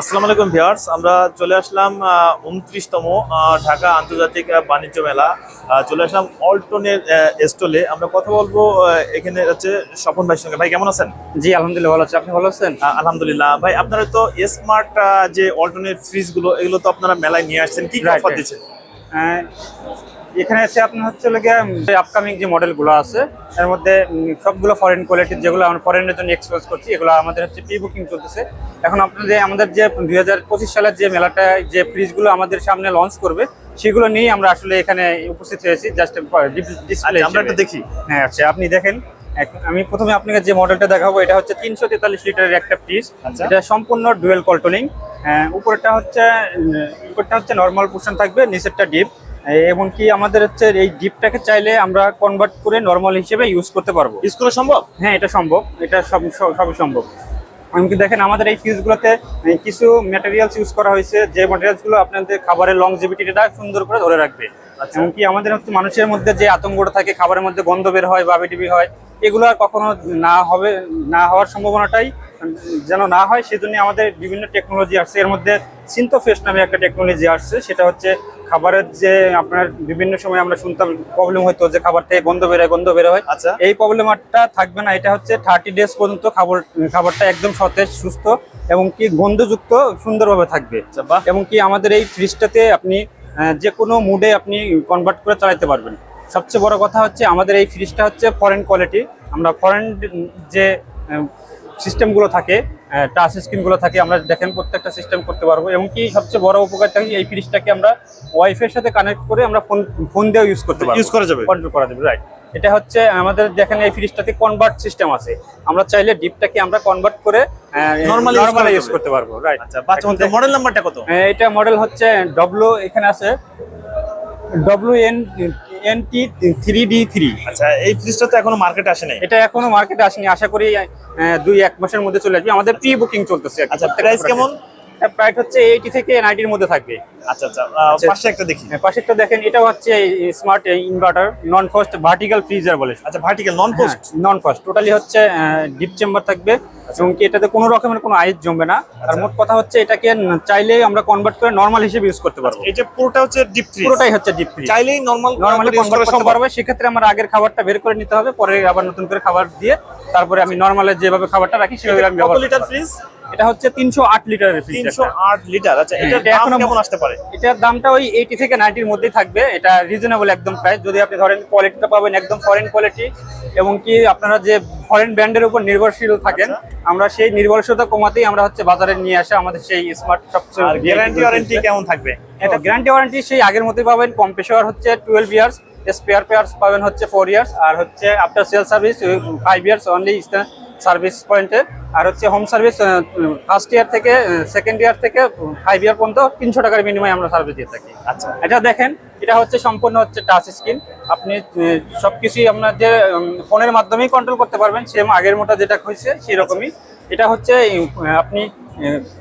আসসালামু আলাইকুম ভিউয়ার্স আমরা চলে আসলাম উনত্রিশতম ঢাকা আন্তর্জাতিক বাণিজ্য মেলা। চলে আসলাম অল্টনের স্টলে। আমরা কথা বলব এখানে হচ্ছে স্বপন ভাইয়ের সঙ্গে। ভাই কেমন আছেন? জি আলহামদুলিল্লাহ ভালো আছি। আপনি ভালো আছেন? আলহামদুলিল্লাহ। ভাই আপনারা তো স্মার্ট যে অল্টনের ফ্রিজগুলো এগুলো তো আপনারা মেলায় নিয়ে আসছেন। কি অফার দিচ্ছেন? আহ, এখানে এসে আপনার হচ্ছে লেগে আপকামিং যে মডেলগুলো আছে এর মধ্যে সবগুলো ফরেন কোয়ালিটির যেগুলো আমরা ফরেনের জন্য এক্সপোজ করছি এগুলো আমাদের হচ্ছে প্রি বুকিং চলতেছে। এখন আপনাদের আমাদের যে দুই হাজার পঁচিশ সালের যে মেলাটা যে ফ্রিজগুলো আমাদের সামনে লঞ্চ করবে সেগুলো নিয়েই আমরা আসলে এখানে উপস্থিত হয়েছি জাস্ট ডিসপ্লে আচ্ছা, আমরা একটু দেখি। হ্যাঁ আচ্ছা আপনি দেখেন। আমি প্রথমে আপনাকে যে মডেলটা দেখাবো এটা হচ্ছে তিনশো তেতাল্লিশ লিটারের একটা ফ্রিজ আচ্ছা। এটা সম্পূর্ণ ডুয়েল কল্টনিং উপরেরটা হচ্ছে উপরটা হচ্ছে নর্মাল পোর্শন থাকবে নিচেরটা ডিপ এবং কি আমাদের হচ্ছে এই ডিপটাকে চাইলে আমরা কনভার্ট করে নর্মাল হিসেবে ইউজ করতে পারব। ইউজ করা সম্ভব? হ্যাঁ এটা সম্ভব। এটা সব সব- সবই সম্ভব। এমনকি দেখেন আমাদের এই ফিউজগুলোতে কিছু ম্যাটেরিয়ালস ইউজ করা হয়েছে। যে ম্যাটেরিয়ালসগুলো আপনাদের খাবারের লংজিভিটিটা সুন্দর করে ধরে রাখবে। আচ্ছা। এমনকি আমাদের হচ্ছে মানুষের মধ্যে যে আতঙ্কটা থাকে খাবারের মধ্যে গন্ধ বের হয় বা বিটিবি হয় এগুলো আর কখনো না হবে না হওয়ার সম্ভাবনাটাই যেন না হয় সেজন্য আমাদের বিভিন্ন টেকনোলজি আসছে। এর মধ্যে সিন্তোফেস নামে একটা টেকনোলজি আসছে সেটা হচ্ছে খাবারের যে আপনার বিভিন্ন সময় আমরা শুনতাম প্রবলেম হতো যে খাবার থেকে গন্ধ বেরোয় গন্ধ বের হয় আচ্ছা। এই প্রবলেমটা থাকবে না এটা হচ্ছে থার্টি ডেজ পর্যন্ত খাবার খাবারটা একদম সতেজ সুস্থ এবং কি গন্ধযুক্ত সুন্দরভাবে থাকবে। আচ্ছা এবং কি আমাদের এই ফ্রিজটাতে আপনি যে কোনো মুডে আপনি কনভার্ট করে চালাতে পারবেন। সবচেয়ে বড় কথা হচ্ছে আমাদের এই ফ্রিজটা হচ্ছে ফরেন কোয়ালিটি আমরা ফরেন যে সিস্টেমগুলো থাকে টাচ স্ক্রিনগুলো থাকে আমরা দেখেন প্রত্যেকটা সিস্টেম করতে পারব। এবং কি সবচেয়ে বড় উপকার থাকে এই ফ্রিজটাকে আমরা ওয়াইফাই সাথে কানেক্ট করে আমরা ফোন ফোন দিয়েও ইউজ করতে পারব। ইউজ করা যাবে। কন্ট্রোল করা যাবে রাইট এটা হচ্ছে আমাদের দেখেন এই ফ্রিজটাতে কনভার্ট সিস্টেম আছে। আমরা চাইলে ডিপটাকে আমরা কনভার্ট করে use নরমালি ইউজ করতে পারব রাইট আচ্ছা বাচ্চা মডেল নাম্বারটা কত? এটা মডেল হচ্ছে ডব্লু এখানে আছে W N N T three D three আচ্ছা এই ফ্রিজটা তো এখনও মার্কেটে আসেনি এটা এখনও মার্কেটে আসেনি। আশা করি দুই এক মাসের মধ্যে চলে আসবে। আমাদের প্রি বুকিং চলতেছে। আচ্ছা প্রাইস কেমন? প্রাইস হচ্ছে এইটি থেকে নাইনটির মধ্যে থাকবে। আচ্ছা আচ্ছা আচ্ছা। পাশে একটা দেখি। হ্যাঁ, দেখেন এটা হচ্ছে smart inverter non frost vertical freezer বলে। আচ্ছা vertical non post non frost totally হচ্ছে ডিপ চেম্বার থাকবে এবং কি এটাতে কোনো রকমের কোনো আইস জমবে না। আর। মোট কথা হচ্ছে এটাকে চাইলেই আমরা কনভার্ট করে নর্মাল হিসেবে ইউজ করতে পারব। এটা পুরোটা হচ্ছে ডিপ ফ্রিজ পুরোটাই হচ্ছে ডিপ ফ্রিজ চাইলেই নরমাল নর্মালি কনভার্ট করতে পারবে। সেক্ষেত্রে আমার আগের খাবারটা বের করে নিতে হবে পরে আবার নতুন করে খাবার দিয়ে তারপরে আমি নর্মালে যেভাবে খাবারটা রাখি সেভাবে আমি লিটার ফ্রিজ পারব। এটা হচ্ছে তিনশো আট লিটারের ফ্রিজ তিনশো আট লিটার। আচ্ছা এটা দাম কেমন আসতে পারে? এটার দামটা ওই এইটি থেকে নাইনটির মধ্যেই থাকবে। এটা রিজনেবল একদম প্রাইস যদি আপনি ধরেন কোয়ালিটিটা পাবেন একদম ফরেন কোয়ালিটি এবং কি আপনারা যে ফরেন ব্র্যান্ডের উপর নির্ভরশীল থাকেন আমরা সেই নির্ভরশীলতা কমাতেই আমরা হচ্ছে বাজারে নিয়ে আসা আমাদের সেই স্মার্ট সবচেয়ে গ্যারান্টি ওয়ারেন্টি কেমন থাকবে? এটা গ্যারান্টি ওয়ারেন্টি সেই আগের মতোই পাবেন। কম্প্রেসর হচ্ছে টুয়েলভ ইয়ার্স স্পেয়ার পেয়ার্স পাবেন হচ্ছে ফোর ইয়ার্স আর হচ্ছে after sale service five years only service পয়েন্টে। আর হচ্ছে হোম সার্ভিস ফার্স্ট ইয়ার থেকে সেকেন্ড ইয়ার থেকে ফাইভ ইয়ার পর্যন্ত তিনশো টাকার বিনিময়ে আমরা সার্ভিস দিয়ে থাকি। আচ্ছা। এটা দেখেন এটা হচ্ছে সম্পূর্ণ হচ্ছে টাচ স্ক্রিন আপনি সব কিছুই আপনার যে ফোনের মাধ্যমেই কন্ট্রোল করতে পারবেন। সেম আগের মোটা যেটা হয়েছে সেই রকমই এটা হচ্ছে আপনি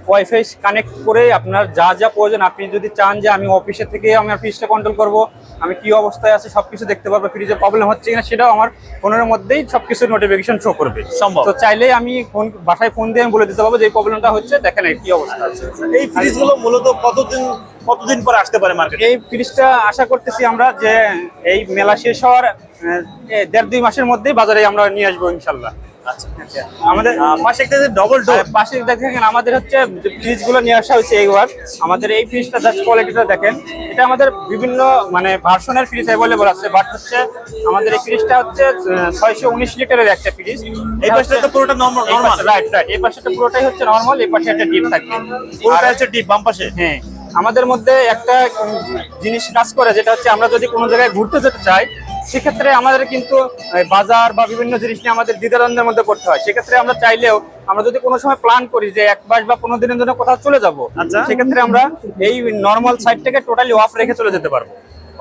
ওয়াইফাই কানেক্ট করে আপনার যা যা প্রয়োজন আপনি যদি চান যে আমি অফিসে থেকে আমি ফ্রিজটা কন্ট্রোল করব আমি কি অবস্থায় আছে সব কিছু দেখতে পারব ফ্রিজে প্রবলেম হচ্ছে কিনা সেটাও আমার ফোনের মধ্যেই সব কিছু নোটিফিকেশন শো করবে। সম্ভব। তো চাইলেই আমি ফোন বাসায় ফোন দিয়ে আমি বলে দিতে পারব যে এই প্রবলেমটা হচ্ছে দেখেন কি অবস্থা আছে। এই ফ্রিজগুলো মূলত কতদিন কতদিন পরে আসতে পারে মার্কেটে এই ফ্রিজটা আশা করতেছি আমরা যে এই মেলা শেষ হওয়ার দেড় দুই মাসের মধ্যেই বাজারে আমরা নিয়ে আসব ইনশাল্লাহ। আমাদের পাশে একটা ডবল ডোর আর পাশে দেখেন আমাদের হচ্ছে ফ্রিজগুলো নিয়ে আসা হয়েছে এইবার। আমাদের এই ফ্রিজটা জাস্ট কোয়ালিটিটা দেখেন। এটা আমাদের বিভিন্ন মানে ভার্সনের ফ্রিজ অ্যাভেলেবল আছে বাট হচ্ছে আমাদের এই ফ্রিজটা হচ্ছে ছয়শো উনিশ লিটারের একটা ফ্রিজ এই পাশটা তো পুরোটা নরমাল রাইট রাইট এই পাশেটা পুরোটাই হচ্ছে নর্মাল এই পাশে একটা ডিপ থাকবে। পুরোটা হচ্ছে ডিপ বাম পাশে? হ্যাঁ আমাদের মধ্যে একটা জিনিস কাজ করে যেটা হচ্ছে আমরা যদি কোনো জায়গায় ঘুরতে যেতে চাই সেক্ষেত্রে আমাদের কিন্তু বাজার বা বিভিন্ন জিনিস নিয়ে আমাদের দ্বিধাদ্বন্দ্বের মধ্যে করতে হয়। সেক্ষেত্রে আমরা চাইলেও আমরা যদি কোনো সময় প্ল্যান করি যে এক মাস বা পনেরো দিনের জন্য কোথাও চলে যাব আচ্ছা। সেক্ষেত্রে আমরা এই নর্মাল সাইডটাকে টোটালি অফ রেখে চলে যেতে পারব।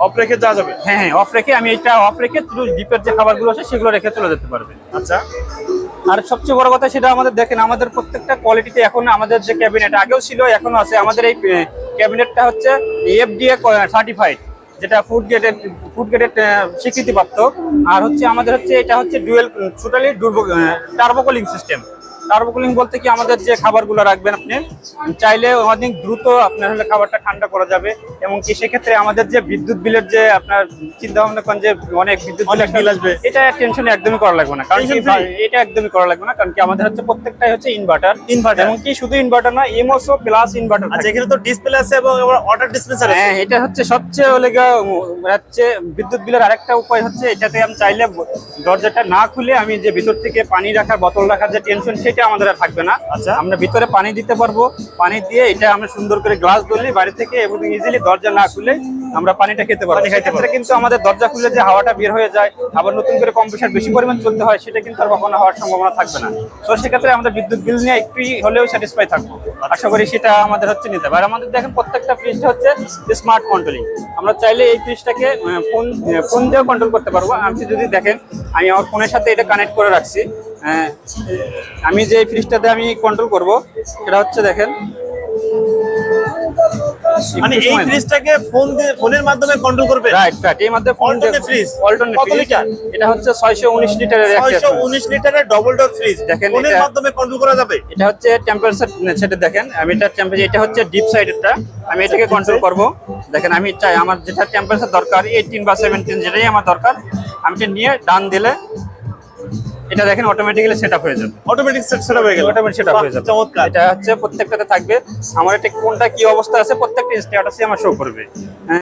অফ রেখে যাওয়া যাবে? হ্যাঁ হ্যাঁ অফ রেখে আমি এটা অফ রেখে ডিপের যে খাবারগুলো আছে সেগুলো রেখে চলে যেতে পারবে। আচ্ছা। আর সবচেয়ে বড় কথা সেটা আমাদের দেখেন আমাদের প্রত্যেকটা কোয়ালিটিতে এখন আমাদের যে ক্যাবিনেট আগেও ছিল এখনও আছে। আমাদের এই ক্যাবিনেটটা হচ্ছে এফডিএ সার্টিফাইড যেটা ফুড গেটের ফুড গেটের স্বীকৃতিপ্রাপ্ত। আর হচ্ছে আমাদের হচ্ছে এটা হচ্ছে dual totally turbo cooling system turbo cooling বলতে কি আমাদের যে খাবারগুলো রাখবেন আপনি চাইলে অনেক দ্রুত আপনার হলে খাবারটা ঠান্ডা করা যাবে এবং কি সেক্ষেত্রে আমাদের যে বিদ্যুৎ বিলের যে আপনার চিন্তা ভাবনা করেন যে অনেক বিদ্যুৎ bill আসবে। এটা টেনশন একদমই করা লাগবে না কারণ? এটা একদমই করা লাগবে না কারণ কি আমাদের হচ্ছে প্রত্যেকটাই হচ্ছে ইনভার্টার Inverter। এবং কি শুধু ইনভার্টার না এমওসও প্লাস ইনভার্টার আচ্ছা এখানে তো ডিসপ্লে আছে এবং ওয়াটার ডিসপেন্সার আছে হ্যাঁ এটা হচ্ছে সবচেয়ে হলে হচ্ছে বিদ্যুৎ বিলের আরেকটা উপায় হচ্ছে এটাতে আমি চাইলে দরজাটা না খুলে আমি যে ভিতর থেকে পানি রাখার বোতল রাখার যে টেনশন সেটা আমাদের আর থাকবে না আচ্ছা। আমরা ভিতরে পানি দিতে পারব পানি দিয়ে এটা আমরা সুন্দর করে গ্লাস ধরলি বাড়ি থেকে এবং ইজিলি দরজা না খুলে আমরা পানিটা খেতে পারব। সেক্ষেত্রে কিন্তু আমাদের দরজা খুলে যে হাওয়াটা বের হয়ে যায় আবার নতুন করে কম্প্রেসার বেশি পরিমাণ চলতে হয় সেটা কিন্তু আর কখনো হওয়ার সম্ভাবনা থাকবে না। তো সেক্ষেত্রে আমাদের বিদ্যুৎ বিল নিয়ে একটু হলেও স্যাটিসফাই থাকব। আশা করি সেটা আমাদের হচ্ছে নিতে পারে আর আমাদের দেখেন প্রত্যেকটা ফ্রিজটা হচ্ছে স্মার্ট কন্ট্রোলিং আমরা চাইলে এই ফ্রিজটাকে ফোন ফোন দিয়েও কন্ট্রোল করতে পারব। আপনি যদি দেখেন আমি আমার ফোনের সাথে এটা কানেক্ট করে রাখছি আমি যে ফ্রিজটাতে আমি কন্ট্রোল করব সেটা হচ্ছে দেখেন মানে এই ফ্রিজটাকে ফোন দিয়ে ফোনের মাধ্যমে কন্ট্রোল করবে রাইট রাইট এই মধ্যে ফোন Alternate fridge? অল্টারনেট কত লিটার? এটা হচ্ছে 619 লিটারের একটা 619 লিটারের ডবল ডোর ফ্রিজ দেখেন ফোনের মাধ্যমে কন্ট্রোল করা যাবে? এটা হচ্ছে টেম্পারেচার সেটা দেখেন। আমি এটা টেম্পারেচার এটা হচ্ছে ডিপ সাইডেরটা আমি এটাকে কন্ট্রোল করব। দেখেন আমি চাই আমার যেটা টেম্পারেচার দরকার 18 বা 17 যেটাই আমার দরকার আমি এটা নিয়ে ডান দিলে এটা দেখেন অটোমেটিক্যালি সেটআপ হয়ে যাবে। অটোমেটিক সেট সেট হয়ে গেল। অটোমেটিক সেট আপ হয়ে যাবে। চমৎকার। এটা হচ্ছে প্রত্যেকটাতে থাকবে। আমার এটা কোনটা কি অবস্থা আছে প্রত্যেকটা স্ট্যাটাসই আমার শো করবে।